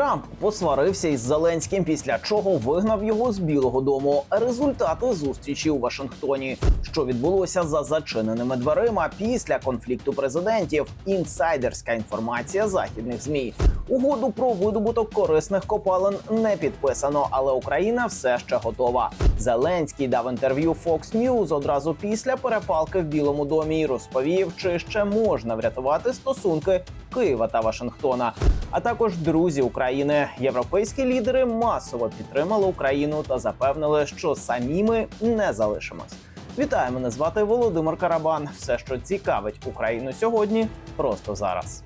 Трамп посварився із Зеленським, після чого вигнав його з Білого Дому. Результати зустрічі у Вашингтоні, що відбулося за зачиненими дверима після конфлікту президентів. Інсайдерська інформація західних змі. Угоду про видобуток корисних копалин не підписано, але Україна все ще готова. Зеленський дав інтерв'ю Fox News одразу після перепалки в Білому домі і розповів, чи ще можна врятувати стосунки Києва та Вашингтона. А також друзі України, європейські лідери масово підтримали Україну та запевнили, що самі ми не залишимось. Вітаю, мене звати Володимир Карабан. Все, що цікавить Україну сьогодні, просто зараз.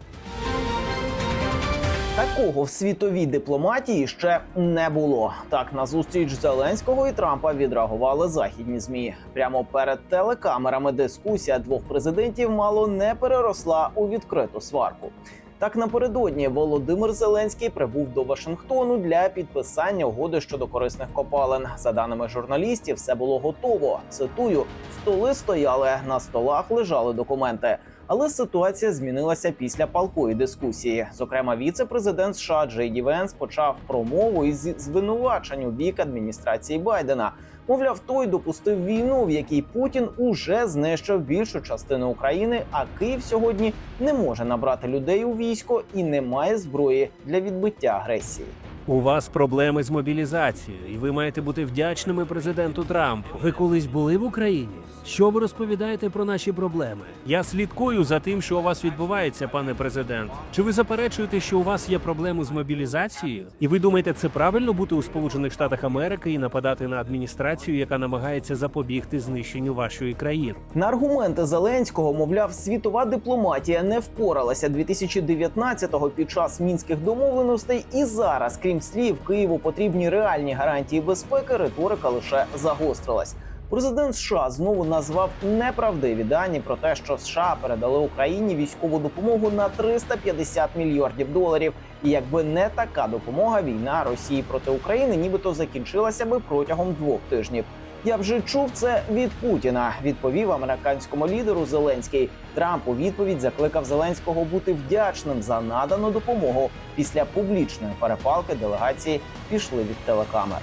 Такого в світовій дипломатії ще не було. Так на зустріч Зеленського і Трампа відреагували західні змі. Прямо перед телекамерами дискусія двох президентів мало не переросла у відкриту сварку. Так напередодні Володимир Зеленський прибув до Вашингтону для підписання угоди щодо корисних копалин. За даними журналістів, все було готово. Цитую: столи стояли на столах, лежали документи. Але ситуація змінилася після палкої дискусії. Зокрема, віце-президент США Джей Ді Венс почав промову із звинувачень у бік адміністрації Байдена. Мовляв, той допустив війну, в якій Путін уже знищив більшу частину України. А Київ сьогодні не може набрати людей у військо і не має зброї для відбиття агресії. У вас проблеми з мобілізацією, і ви маєте бути вдячними президенту Трампу. Ви колись були в Україні? Що ви розповідаєте про наші проблеми? Я слідкую за тим, що у вас відбувається, пане президент. Чи ви заперечуєте, що у вас є проблеми з мобілізацією? І ви думаєте, це правильно бути у Сполучених Штатах Америки і нападати на адміністрацію, яка намагається запобігти знищенню вашої країни? На аргументи Зеленського, мовляв, світова дипломатія не впоралася 2019-го під час мінських домовленостей, і зараз, крім слів, Києву потрібні реальні гарантії безпеки. Риторика лише загострилась. Президент США знову назвав неправдиві дані про те, що США передали Україні військову допомогу на 350 мільярдів доларів. І якби не така допомога, війна Росії проти України, нібито закінчилася би протягом двох тижнів. Я вже чув це від Путіна. Відповів американському лідеру Зеленський. Трамп у відповідь закликав Зеленського бути вдячним за надану допомогу. Після публічної перепалки делегації пішли від телекамер.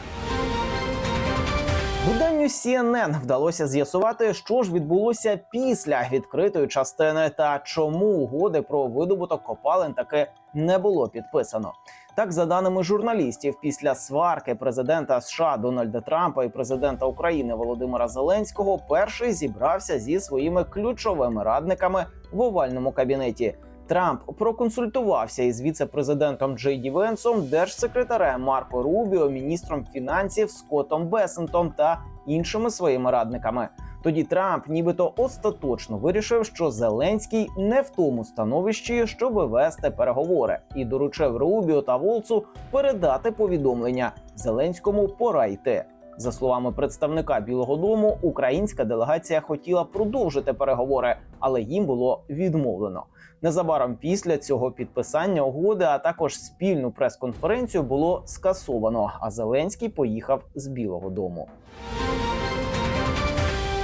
Виданню CNN вдалося з'ясувати, що ж відбулося після відкритої частини та чому угоди про видобуток копалин таки не було підписано. Так, за даними журналістів, після сварки президента США Дональда Трампа і президента України Володимира Зеленського перший зібрався зі своїми ключовими радниками в овальному кабінеті. Трамп проконсультувався із віце-президентом Джей Ді Венсом, держсекретарем Марко Рубіо, міністром фінансів Скоттом Бесентом та іншими своїми радниками. Тоді Трамп, нібито остаточно вирішив, що Зеленський не в тому становищі, щоб вести переговори, і доручив Рубіо та Волцу передати повідомлення Зеленському пора йти. За словами представника Білого Дому, українська делегація хотіла продовжити переговори, але їм було відмовлено. Незабаром після цього підписання угоди, а також спільну прес-конференцію було скасовано. А Зеленський поїхав з Білого Дому.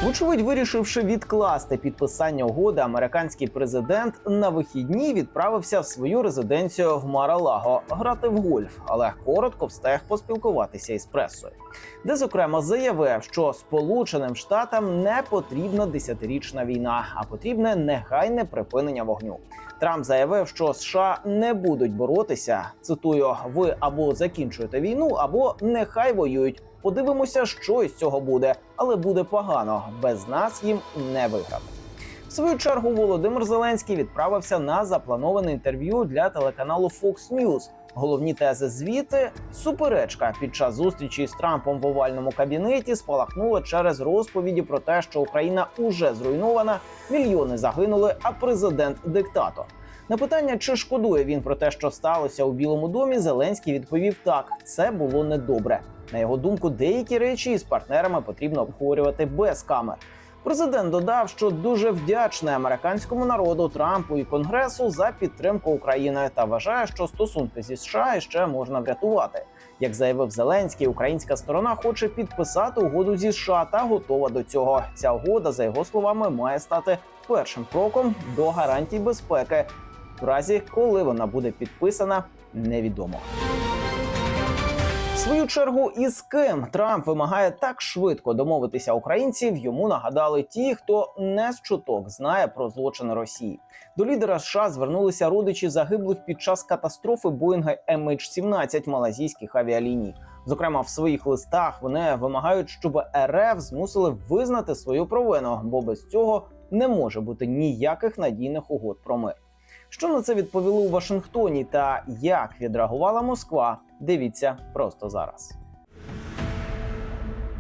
Вочевидь, вирішивши відкласти підписання угоди, американський президент на вихідні відправився в свою резиденцію в Маралаго грати в гольф, але коротко встиг поспілкуватися із пресою, де зокрема заявив, що Сполученим Штатам не потрібна десятирічна війна, а потрібне негайне припинення вогню. Трамп заявив, що США не будуть боротися. Цитую: ви або закінчуєте війну, або нехай воюють. Подивимося, що із цього буде, але буде погано. Без нас їм не виграти. В свою чергу Володимир Зеленський відправився на заплановане інтерв'ю для телеканалу Fox News. Головні тези звіти суперечка під час зустрічі з Трампом в овальному кабінеті спалахнула через розповіді про те, що Україна уже зруйнована, мільйони загинули, а президент диктатор. На питання, чи шкодує він про те, що сталося у Білому домі, Зеленський відповів так: це було недобре. На його думку, деякі речі із партнерами потрібно обговорювати без камер. Президент додав, що дуже вдячний американському народу Трампу і Конгресу за підтримку України та вважає, що стосунки зі США ще можна врятувати. Як заявив Зеленський, українська сторона хоче підписати угоду зі США та готова до цього. Ця угода, за його словами, має стати першим кроком до гарантій безпеки, в разі коли вона буде підписана невідомо. Свою чергу, із ким Трамп вимагає так швидко домовитися українців, йому нагадали ті, хто не з чуток знає про злочини Росії. До лідера США звернулися родичі загиблих під час катастрофи Боїнга MH17 малазійських авіаліній. Зокрема, в своїх листах вони вимагають, щоб РФ змусили визнати свою провину, бо без цього не може бути ніяких надійних угод про мир. Що на це відповіли у Вашингтоні та як відреагувала Москва? Дивіться просто зараз.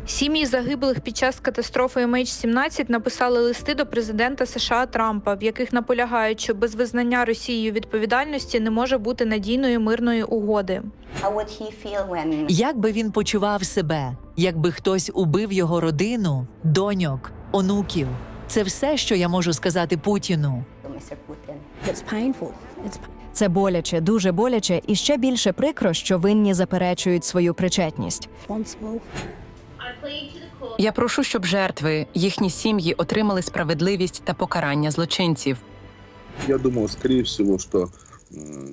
Сім'ї загиблих під час катастрофи MH17 написали листи до президента США Трампа, в яких наполягають, що без визнання Росією відповідальності не може бути надійної мирної угоди. When Як би він почував себе, якби хтось убив його родину, доньок, онуків? Це все, що я можу сказати Путіну. Mr. Putin? It's painful. It's Це боляче, дуже боляче, і ще більше прикро, що винні заперечують свою причетність. Я прошу, щоб жертви, їхні сім'ї отримали справедливість та покарання злочинців. Я думаю, скорее всего, что, м,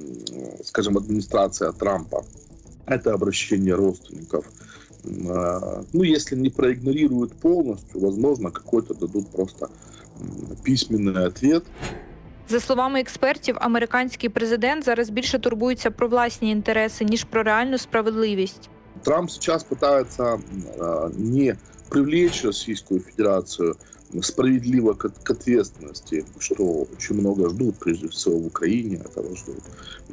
скажем, администрация Трампа это обращение родственников. м, Ну, если не проигнорируют полностью, возможно, какой-то дадут просто письменный ответ. За словами експертів, американський президент зараз більше турбується про власні інтереси ніж про реальну справедливість. Трамп сейчас пытается а, не привлечь Российскую Федерацию справедливо к, к ответственности, что очень много ждут, прежде всего в Украине этого ждут,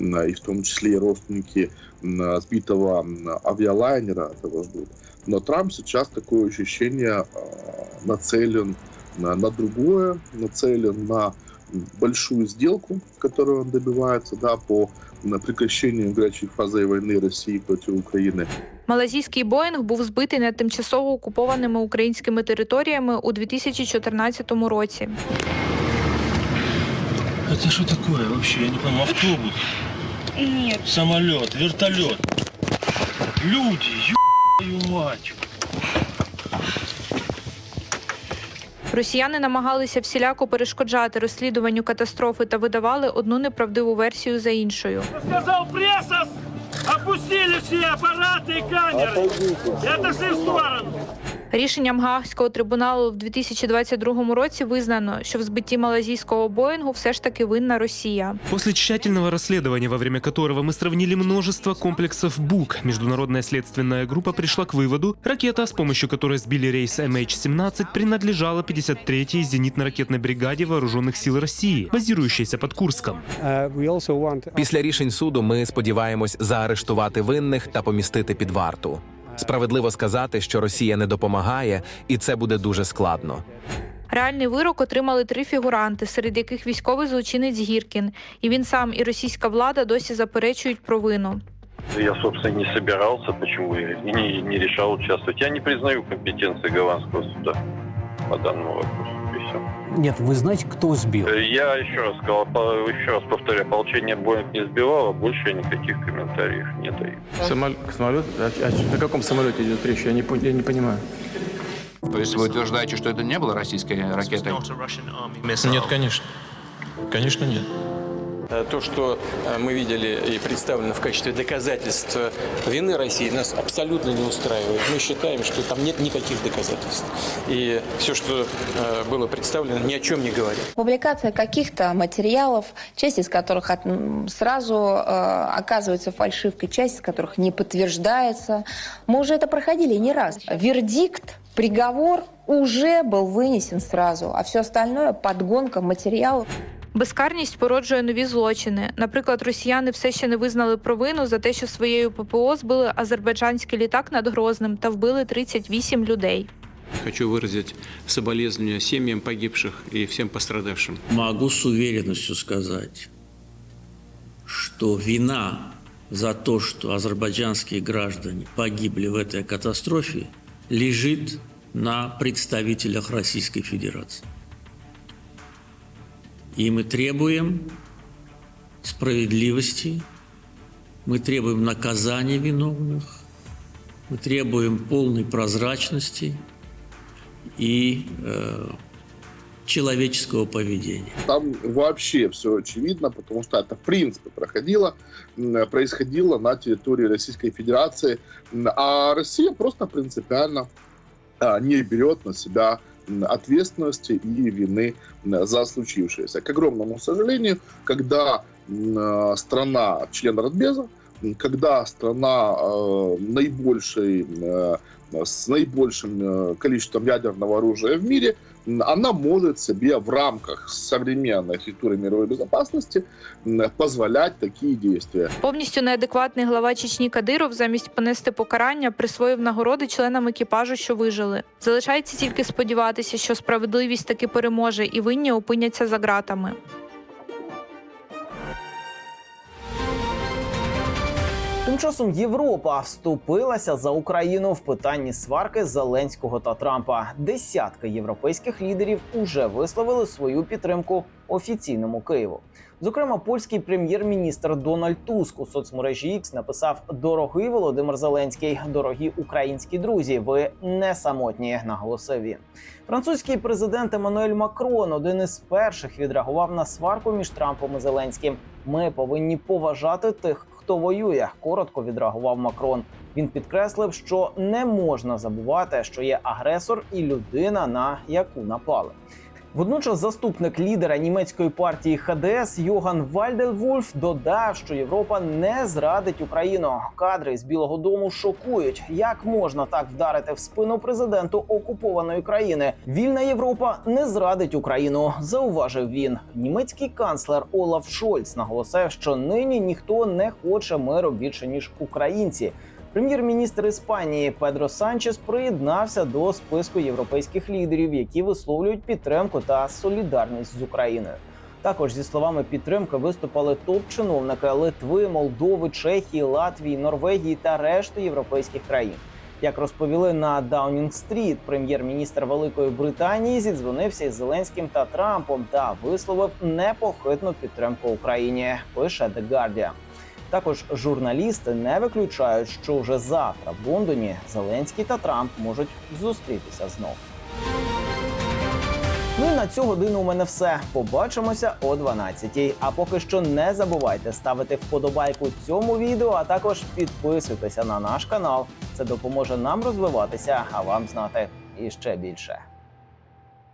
М, и в том числе и родственники м, сбитого м, авиалайнера этого ждут. Но Трамп сейчас такое ощущение а, нацелен на, на другое, нацелен на м, большую сделку, которую он добивается, да, по м, прекращению горячей фазы войны России против Украины. Малазійський Боїнг був збитий над тимчасово окупованими українськими територіями у 2014 році. Это что такое вообще? Я не понимаю. Автобус? Нет. Самолет, вертолет. Люди, ё мать. Росіяни намагалися всіляко перешкоджати розслідуванню катастрофи та видавали одну неправдиву версію за іншою. Сказав преса, опустили всі апарати і камери. И отошли в сторону. Рішенням Гаагського трибуналу в 2022 році визнано, що в збитті малазійського Боїнгу все ж таки винна Росія. После тщательного расследования, во время которого мы сравнили множество комплексов БУК, международная следственная группа пришла к выводу, ракета, с помощью которой сбили рейс MH17, принадлежала 53-й зенитно-ракетной бригаде Вооруженных сил России, базирующейся под Курском. Після рішень суду ми сподіваємось заарештувати винних та помістити під варту. Справедливо сказати, що Росія не допомагає, і це буде дуже складно. Реальний вирок отримали три фігуранти, серед яких військовий злочинець Гіркін. І він сам і російська влада досі заперечують провину. Я, собственно, не собирался, почему я и не, не решал участвовать. Я не признаю компетенции голландского суда по данному вопросу. И все. Нет, вы знаете, кто сбил? Э, Я еще раз сказал, еще раз повторяю, ополчение Боинг не сбивало, больше никаких комментариев не даю. Самолет? о каком самолете идет речь? Я не, я не понимаю. То есть вы утверждаете, что это не было российской ракетой? Нет, конечно. Конечно, нет. То, что э, мы видели и представлено в качестве доказательств вины России, нас абсолютно не устраивает. Мы считаем, что там нет никаких доказательств. И все, что э, было представлено, ни о чем не говорит. Публикация каких-то материалов, часть из которых сразу э, оказывается фальшивкой, часть из которых не подтверждается. Мы уже это проходили не раз. Вердикт, приговор уже был вынесен сразу, а все остальное подгонка материалов. Безкарність породжує нові злочини. Наприклад, росіяни все ще не визнали провину за те, що своєю ППО збили азербайджанський літак над Грозним та вбили 38 людей. Хочу выразить соболезнования семьям погибших и всем пострадавшим. Могу с уверенностью сказать, что вина за то, что азербайджанские граждане погибли в этой катастрофе, лежит на представителях Российской Федерации. И мы требуем справедливости, мы требуем наказания виновных, мы требуем полной прозрачности и э, человеческого поведения. Там вообще все очевидно, потому что это в принципе проходило, происходило на территории Российской Федерации, а Россия просто принципиально а, не берет на себя ответственности и вины за случившееся. К огромному сожалению, когда страна член Радбеза, когда страна э, наибольшей, э, с наибольшим э, количеством ядерного оружия в мире, м, она может себе в рамках современной архитектуры мировой безопасности м, позволять такие действия. Повністю неадекватний глава Чечні Кадиров замість понести покарання присвоїв нагороди членам екіпажу, що вижили. Залишається тільки сподіватися, що справедливість таки переможе і винні опиняться за ґратами. Тим часом Європа вступилася за Україну в питанні сварки Зеленського та Трампа. Десятки європейських лідерів уже висловили свою підтримку офіційному Києву. Зокрема, польський прем'єр-міністр Дональд Туск у соцмережі X написав: Дорогий Володимир Зеленський, дорогі українські друзі, ви не самотні, наголосив він. Французький президент Еммануель Макрон один із перших відреагував на сварку між Трампом і Зеленським. Ми повинні поважати тих, хто воює. Коротко відреагував Макрон. Він підкреслив, що не можна забувати, що є агресор і людина, на яку напали. Водночас заступник лідера німецької партії ХДС Йоган Вальдельвульф додав, що Європа не зрадить Україну. Кадри з Білого Дому шокують. Як можна так вдарити в спину президенту окупованої країни? Вільна Європа не зрадить Україну, зауважив він. Німецький канцлер Олаф Шольц наголосив, що нині ніхто не хоче миру більше ніж українці. Прем'єр-міністр Іспанії Педро Санчес приєднався до списку європейських лідерів, які висловлюють підтримку та солідарність з Україною. Також зі словами підтримки виступали топ-чиновники Литви, Молдови, Чехії, Латвії, Норвегії та решти європейських країн. Як розповіли на Даунінг-стріт, прем'єр-міністр Великої Британії зідзвонився із Зеленським та Трампом та висловив непохитну підтримку Україні. Пише The Guardian. Також журналісти не виключають, що вже завтра в Лондоні Зеленський та Трамп можуть зустрітися знов. Ну і на цю годину у мене все. Побачимося о 12-й. А поки що не забувайте ставити вподобайку цьому відео, а також підписуйтеся на наш канал. Це допоможе нам розвиватися, а вам знати іще більше.